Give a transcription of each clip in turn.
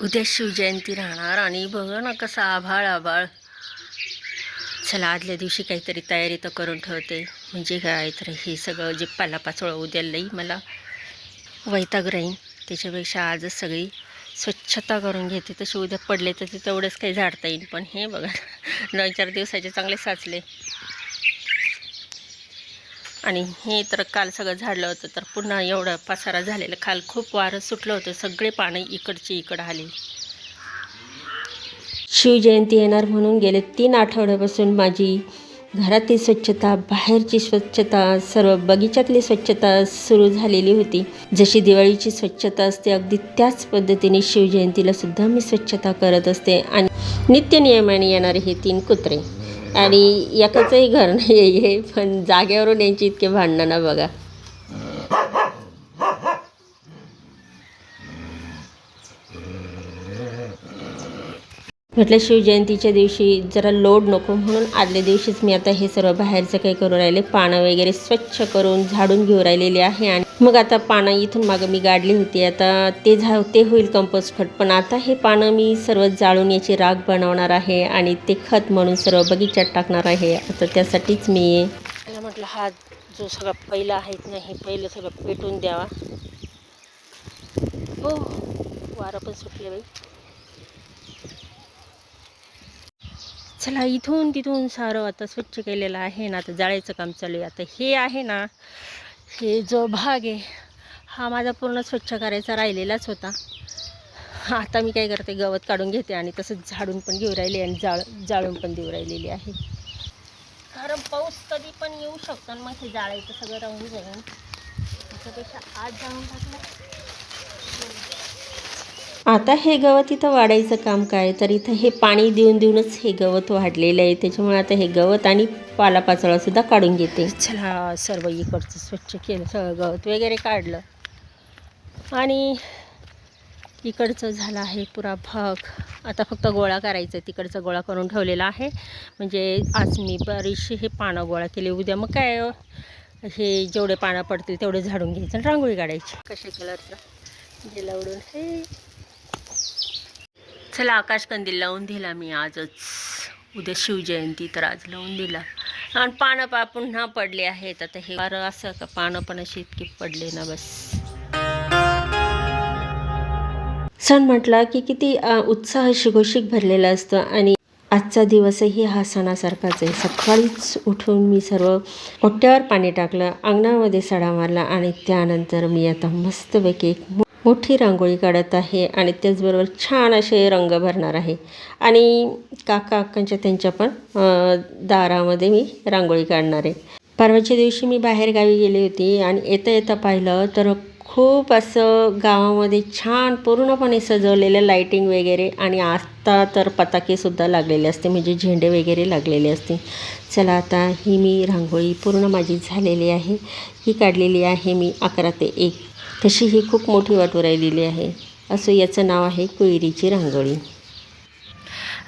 उद्या शिवजयंती राहणार आणि बघा ना कसं आभाळ आभाळ. चला आदल्या दिवशी काहीतरी तयारी तर करून ठेवते. म्हणजे काय तर हे सगळं जे पालापाचोळं उद्या लई मला वैताग राहीन. त्याच्यापेक्षा आजच सगळी स्वच्छता करून घेते. तसे उद्या पडले तर ते तेवढंच काही झाडता येईल. पण हे बघा दोन चार दिवसाचे चांगले साचले. आणि हे तर काल सगळं झाडलं होतं तर पुन्हा एवढं पसारा झालेलं. काल खूप वारं सुटलं होतं सगळे पाणी इकडची इकडं आली. शिवजयंती येणार म्हणून गेले तीन आठवड्यापासून माझी घरातील स्वच्छता बाहेरची स्वच्छता सर्व बगीच्यातली स्वच्छता सुरू झालेली होती. जशी दिवाळीची स्वच्छता असते अगदी त्याच पद्धतीने शिवजयंतीला सुद्धा मी स्वच्छता करत असते आणि नित्यनियमाने येणारे हे तीन कुत्रे. आणि एकाचंही घर नाही आहे पण जागेवरून यांची इतके भांडणं ना बघा. म्हटलं शिवजयंतीच्या दिवशी जरा लोड नको म्हणून आदल्या दिवशीच मी आता हे सर्व बाहेरचं काही करून राहिले. पानं वगैरे स्वच्छ करून झाडून घेऊन राहिलेली आहे आणि मग आता पानं इथून मागं मी गाडली होती. आता ते झा ते होईल कंपोस्ट खत पण आता हे पानं मी सर्व जाळून याची राग बनवणार आहे आणि ते खत म्हणून सर्व बगीचात टाकणार आहे. आता त्यासाठीच मी म्हटलं हा जो सगळा पहिला आहे ना हे पहिलं सगळं पेटून द्यावा. हो वारं पण सुटले बाई. चला इथून तिथून सारं आता स्वच्छ केलेलं आहे ना आता जाळ्याचं काम चालू आहे. आता हे आहे ना हे जो भाग आहे हा माझा पूर्ण स्वच्छ करायचा राहिलेलाच होता. आता मी काय करते गवत काढून घेते आणि तसंच झाडून पण घेऊ राहिले आणि जाळ जाळून पण देऊ राहिलेली आहे. कारण पाऊस कधी पण येऊ शकतो आणि मग हे जाळायचं सगळं राहून जाईल. त्याच्यापेक्षा आज जाळून टाकलं. आता हे गवत इथं वाढायचं काम काय? तर इथं हे पाणी देऊन देऊनच हे गवत वाढलेलं आहे. त्याच्यामुळे आता हे गवत आणि पालापाचोळासुद्धा काढून घेते. चला सर्व इकडचं स्वच्छ केलं सगळं गवत वगैरे काढलं. आणि इकडचं झालं आहे पुरा भाग. आता फक्त गोळा करायचं तिकडचा गोळा करून ठेवलेला आहे. म्हणजे आज मी बरीचशी हे पानं गोळा केले. उद्या मग काय हे जेवढे पानं पडतील तेवढे झाडून घ्यायचं आणि रांगोळी काढायची. कशा कलरचं गेला उडून हे. चला आकाश कंदील लावून दिला मी आजच. उद्या शिवजयंती तर आज लावून दिला. आणि पानं पा पुन्हा पडले आहेत. आता हे बरं असं का पानं पण अशी इतकी पडले ना बस. सण म्हटला की किती उत्साह शिगोशिक भरलेला असतं. आणि आजचा दिवसही हा सणासारखाच आहे. सकाळीच उठून मी सर्व ओट्ट्यावर पाणी टाकलं अंगणामध्ये सडा मारला आणि त्यानंतर मी आता मस्तपैकी एक मोठी रांगोळी काढत आहे आणि त्याचबरोबर छान असे रंग भरणार आहे. आणि काका अक्कांच्या त्यांच्या पण दारामध्ये मी रांगोळी काढणार आहे. परवाच्या दिवशी मी बाहेर गावी गेली होती आणि येता येता पाहिलं तर खूप असं गावामध्ये छान पूर्णपणे सजवलेलं लाईटिंग वगैरे आणि आत्ता तर पताकेसुद्धा लागलेले असते म्हणजे झेंडे वगैरे लागलेले असते चला आता ही मी रांगोळी पूर्ण माझी झालेली आहे. ही काढलेली आहे मी अकरा ते एक तशी ही खूप मोठी वाटू राहिलेली आहे. असं याचं नाव आहे कोयरीची रांगोळी.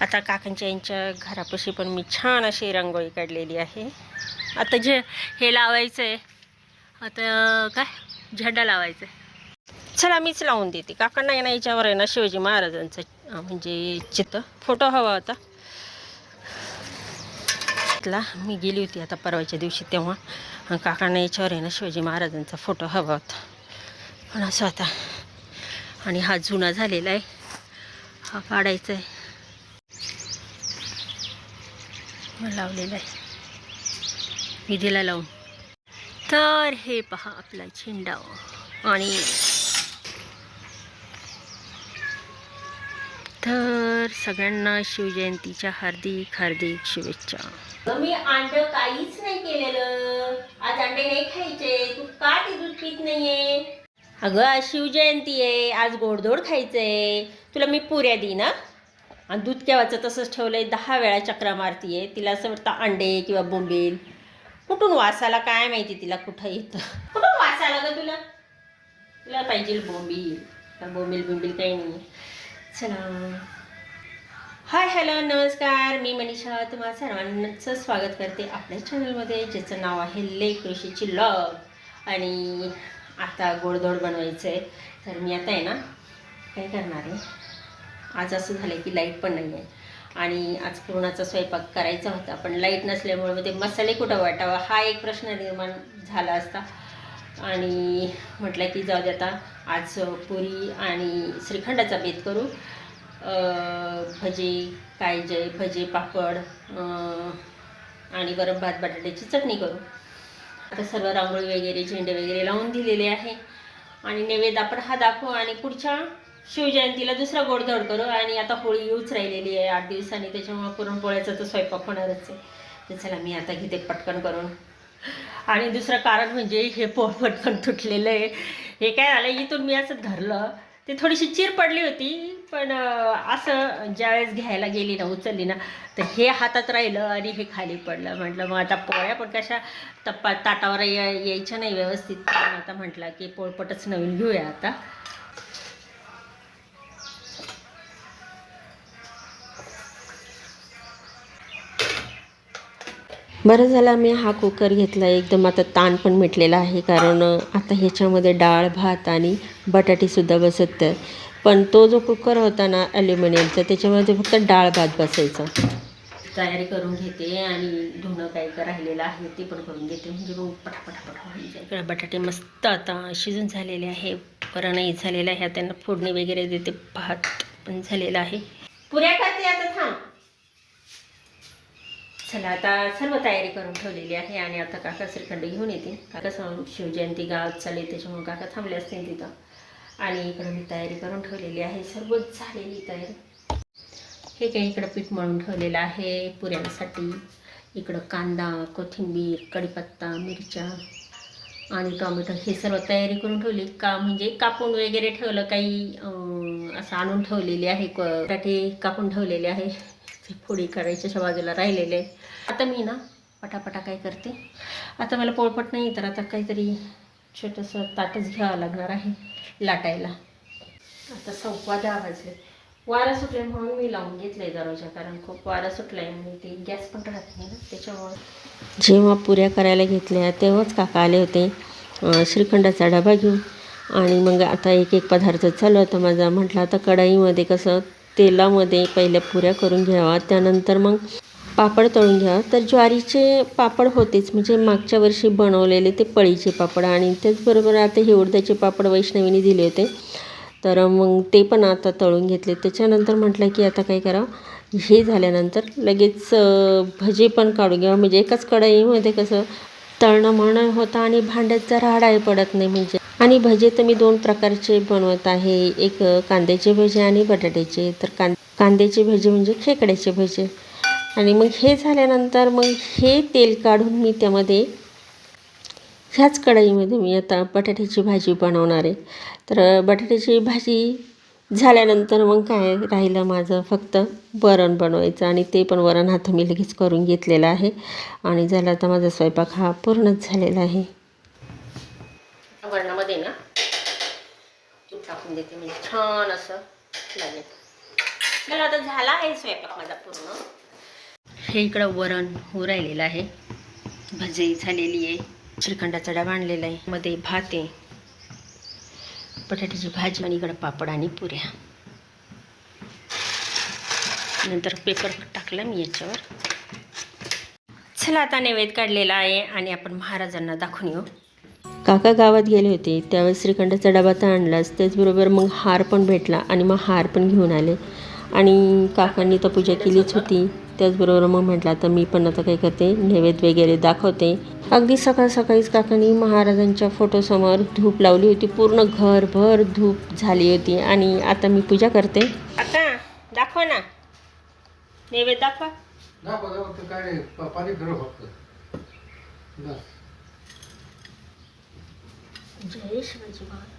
आता काकांच्या यांच्या घरापाशी पण मी छान अशी रांगोळी काढलेली आहे. आता जे हे लावायचं आहे आता काय? झेंडा लावायचा आहे चला मीच लावून देते. काकांना आहे याच्यावर आहे ना शिवाजी महाराजांचं म्हणजे चित्र. फोटो हवा होता. ला मी गेली होती आता परवाच्या दिवशी तेव्हा. काकांना याच्यावर आहे ना शिवाजी महाराजांचा फोटो हवा होता. पण असं आता. आणि हा जुना झालेला आहे. हा काढायचा आहे. मग लावलेला आहे. विधीला लावून. तर हे पहा आपला झेंडा. आणि तर सगळ्यांना शिवजयंतीच्या हार्दिक हार्दिक शुभेच्छा. मी अंड काहीच नाही केलेलं. आज अंडे नाही खायचे. तू का ते दूध पित नाहीये? अगं आज शिवजयंती आहे आज गोडधोड खायचं आहे तुला मी पुऱ्या देईन ना आणि दूध केव्हाचं तसंच ठेवलंय दहा वेळा चक्रा आहे तिला असं वाटतं अंडे किंवा बोंबील. कुठून वासाला काय माहिती तिला कुठं येतं? कुठून वासाला गं तुला? तुला पाहिजे बोंबील. बोंबील बोंबील काही नाही चला. हाय हॅलो नमस्कार. मी मनीषा. तुम्हा सर्वांचं स्वागत करते आपल्या चॅनलमध्ये ज्याचं नाव आहे ले कृषीची लग. आणि आता गोडधोड बनवायचं आहे तर मी आता आहे ना काय करणार आहे? आज असं झालं की लाइट पण नाही आहे आणि आज पुरणाचा स्वयंपाक करायचा होता पण लाइट नसल्यामुळे मग ते मसाले कुठं वाटावा? हा एक प्रश्न निर्माण झाला असता. आणि म्हटलं की जाऊ दे आता आज पुरी आणि श्रीखंडाचा बेत करू. भजे काय जे भजे पापड आणि वरण भात बटाट्याची चटणी करू. आता सर्व रांगोळी वगैरे झेंडे वगैरे लावून दिलेले आहे. आणि नैवेद्य आपण हा दाखवू आणि पुढच्या शिवजयंतीला दुसरा गोडधोड करू. आणि आता होळी येऊच राहिलेली आहे आठ दिवसांनी त्याच्यामुळे पुरणपोळ्याचा तर स्वयंपाक होणारच आहे. तर चला मी आता घेते पटकन करून. आणि दुसरं कारण म्हणजे हे पोळ पटकन तुटलेलं आहे. हे काय झालं इथून मी असं धरलं. ते थोडीशी चीर पडली होती. पण असं ज्यावेळेस घ्यायला गेली ना उचलली ना तर हे हातात राहिलं आणि हे खाली पडलं. म्हटलं मग आता पोळ्या पण कशा टप्पा ताटावर यायच्या नाही व्यवस्थित. पण आता म्हटलं की पोळपटच नवीन घेऊया आता. बरं झालं मी हा कुकर घेतला. एकदम आता ताण पण मिटलेला आहे कारण आता ह्याच्यामध्ये डाळ भात आणि बटाटेसुद्धा बसत तर पण तो जो कुकर होता ना ॲल्युमिनियमचा त्याच्यामध्ये फक्त डाळ भात बसायचा. तयारी करून घेते आणि धुणं काय काय राहिलेलं आहे ते पण करून घेते. म्हणजे मग पटापटापट होऊन जाईल. बटाटे मस्त आता शिजून झालेले आहे. वरणही झालेलं आहे. त्यांना फोडणी वगैरे देते. भात पण झालेला आहे. पुऱ्या करते आता थांब. चला आता सर्व तयारी करून ठेवलेली आहे आणि आता काका श्रीखंड घेऊन येतील. काका शिवजयंती गावात चालली त्याच्यामुळे काका थांबले असतील तिथं. आणि इकडं मी तयारी करून ठेवलेली आहे सर्व झालेली तयारी. हे काही इकडं पीठ मळून ठेवलेलं आहे पुऱ्यांसाठी. इकडं कांदा कोथिंबीर कढीपत्ता मिरच्या आणि टोमॅटो हे सर्व तयारी करून ठेवली. का म्हणजे कापून वगैरे ठेवलं काही असं आणून ठेवलेली आहे. क- कापून ठेवलेले आहे. फोडी करायच्याच्या बाजूला राहिलेले आहे. आता मी ना पटापटा काय करते? आता मला पोळपट नाही तर आता काहीतरी छोटंसं ताटच घ्यावं लागणार आहे लाटायला. आता सव्वा दहा वाजले. वारा सुटले म्हणून मी लावून घेतले दरवाजा कारण खूप वारा सुटलाय म्हणजे ते गॅस पण राहत नाही ना त्याच्यामुळे. जेव्हा पुऱ्या करायला घेतल्या तेव्हाच काका आले होते श्रीखंडाचा डबा घेऊन. आणि मग आता एक एक पदार्थ चालू होता माझा. म्हटलं आता कढाईमध्ये कसं तेलामध्ये पहिल्या पुऱ्या करून घ्यावा त्यानंतर मग पापड तळून घ्यावा तर ज्वारीचे पापड होतेच म्हणजे मागच्या वर्षी बनवलेले ते पळीचे पापड आणि त्याचबरोबर आता हे उडदाचे पापड वैष्णवीने दिले होते. तर मग ते पण आता तळून घेतले. त्याच्यानंतर म्हटलं की आता काय करावं हे झाल्यानंतर लगेच भजे पण काढून घ्यावं म्हणजे एकाच कढईमध्ये कसं तळणं म्हणून होतं आणि भांड्यात जरा राडाही पडत नाही म्हणजे आणि भजे तर मी दोन प्रकारचे बनवत आहे. एक कांद्याचे भजे आणि बटाट्याचे. तर कां कांद्याचे भजे म्हणजे खेकड्याचे भजे. आणि मग हे झाल्यानंतर मग हे तेल काढून मी त्यामध्ये ह्याच कढईमध्ये मी आता बटाट्याची भाजी बनवणार आहे. तर बटाट्याची भाजी झाल्यानंतर मग काय राहिलं माझं? फक्त वरण बनवायचं आणि ते पण वरण हात मी लगेच करून घेतलेलं आहे. आणि झालं आता माझा स्वयंपाक हा पूर्णच झालेला आहे. वरणामध्ये ना तूप टाकून देते म्हणजे छान असं लागेल. मला आता झाला आहे स्वयंपाक माझा पूर्ण. हे इकडं वरण होऊ राहिलेलं आहे. भजी झालेली आहे. श्रीखंडाचा डबा आणलेला आहे. मध्ये भात आहे. बटाट्याची भाजी आणि इकडं पापड आणि पुऱ्या. नंतर पेपर टाकला मी याच्यावर. चला आता नैवेद्य काढलेला आहे आणि आपण महाराजांना दाखवून येऊ. काका गावात गेले होते त्यावेळेस श्रीखंडाचा डबा तर आणलाच त्याचबरोबर मग हार पण भेटला आणि मग हार पण घेऊन आले. आणि काकांनी तर पूजा केलीच होती त्याचबरोबर मग म्हटलं आता मी पण आता काय करते नैवेद्य वगैरे दाखवते. अगदी सकाळ सकाळीच काकांनी महाराजांच्या फोटोसमोर धूप लावली होती पूर्ण घरभर धूप झाली होती आणि आता मी पूजा करते. आता दाखवा ना. नैवेद्य दाखवा. दाखव काय पाणी फक्त बस. जय शिवाजी महाराज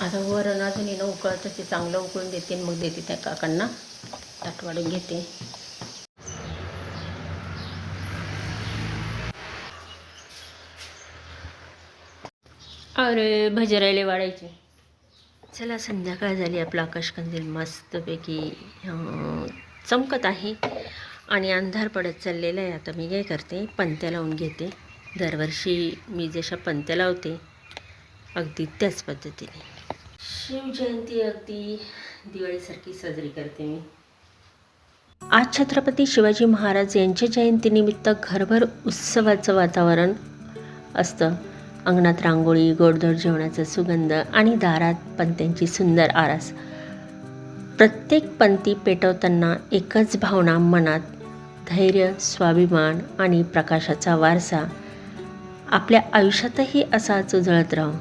आता वरण अजून येणं उकळतं ते चांगलं उकळून देते आणि मग देते त्या काकांना. ताट वाढून घेते. अरे भजरायले वाढायचे. चला संध्याकाळ झाली. आपलं आकाशकंदील मस्तपैकी चमकत आहे आणि अंधार पडत चाललेला आहे. आता मी काय करते पंत्या लावून घेते. दरवर्षी मी जशा पंत्या लावते अगदी त्याच पद्धतीने. शिवजयंती अगदी दिवाळीसारखी साजरी करते मी. आज छत्रपती शिवाजी महाराज यांच्या जयंतीनिमित्त घरभर उत्सवाचं वातावरण असतं. अंगणात रांगोळी गोडधोड जेवणाचा सुगंध आणि दारात पंत्यांची सुंदर आरास. प्रत्येक पंथी पेटवताना एकच भावना मनात धैर्य स्वाभिमान आणि प्रकाशाचा वारसा. आपल्या आयुष्यातही असाच उजळत राहू.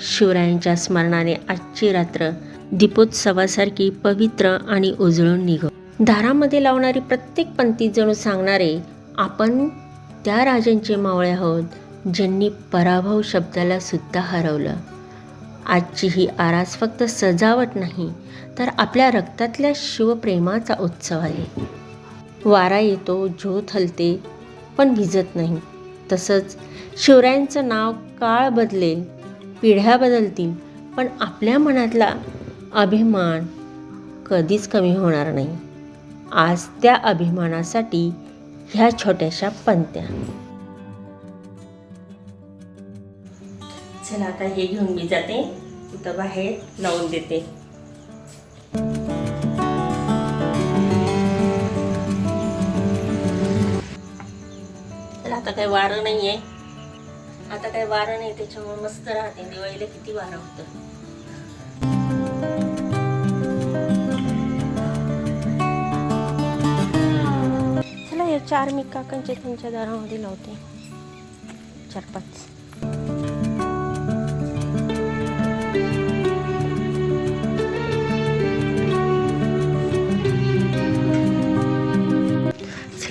शिवरायांच्या स्मरणाने आजची रात्र दीपोत्सवासारखी पवित्र आणि उजळून निघो. दारामध्ये लावणारी प्रत्येक पंथी जणू सांगणारे आपण त्या राजांचे मावळे आहोत. ज्यांनी पराभव शब्दाला सुद्धा हरवलं. आजची ही आरास फक्त सजावट नाही तर आपल्या रक्तातल्या शिवप्रेमाचा उत्सव आहे. वारा येतो ज्योत हलते पण भिजत नाही. तसंच शिवरायांचं नाव काळ बदलेल पिढ्या बदलतील पण आपल्या मनातला अभिमान कधीच कमी होणार नाही. आज त्या अभिमानासाठी ह्या छोट्याशा पंत्या. चला आता हे घेऊन मी जाते. तिथं बाहेर लावून देते. चला आता काही वारं नाही आहे आता काही वारं नाही त्याच्यामुळे मस्त राहते. दिवाळीला किती वारं होतं. चला या चार मी काकांच्या त्यांच्या दारामध्ये लावते. चार पाच.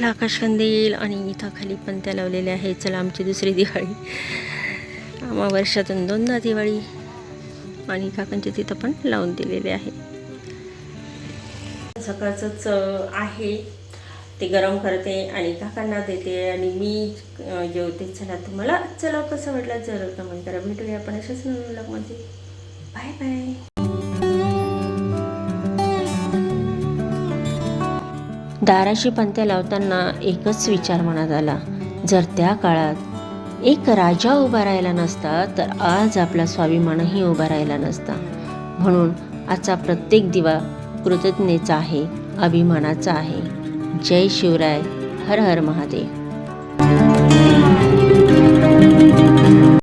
चला आकाशकंदील आणि इथं खाली पंत्या लावलेल्या आहेत. चला आमची दुसरी दिवाळी. आम्हा वर्षातून दोनदा दिवाळी. आणि काकांच्या तिथं पण लावून दिलेले आहे. सकाळचंच आहे. ते गरम करते आणि काकांना देते आणि मी जेवते. चला तुम्हाला चला कसं वाटलं? जर कमेंट करा भेटूया आपण अशाच नवीन ब्लॉगमध्ये बाय बाय. दाराशी पंत्या लावताना एकच विचार मनात आला. जर त्या काळात एक राजा उभा राहिला नसता तर आज आपला स्वाभिमानही उभा राहिला नसता. म्हणून आजचा प्रत्येक दिवा कृतज्ञतेचा आहे अभिमानाचा आहे. जय शिवराय हर हर महादेव.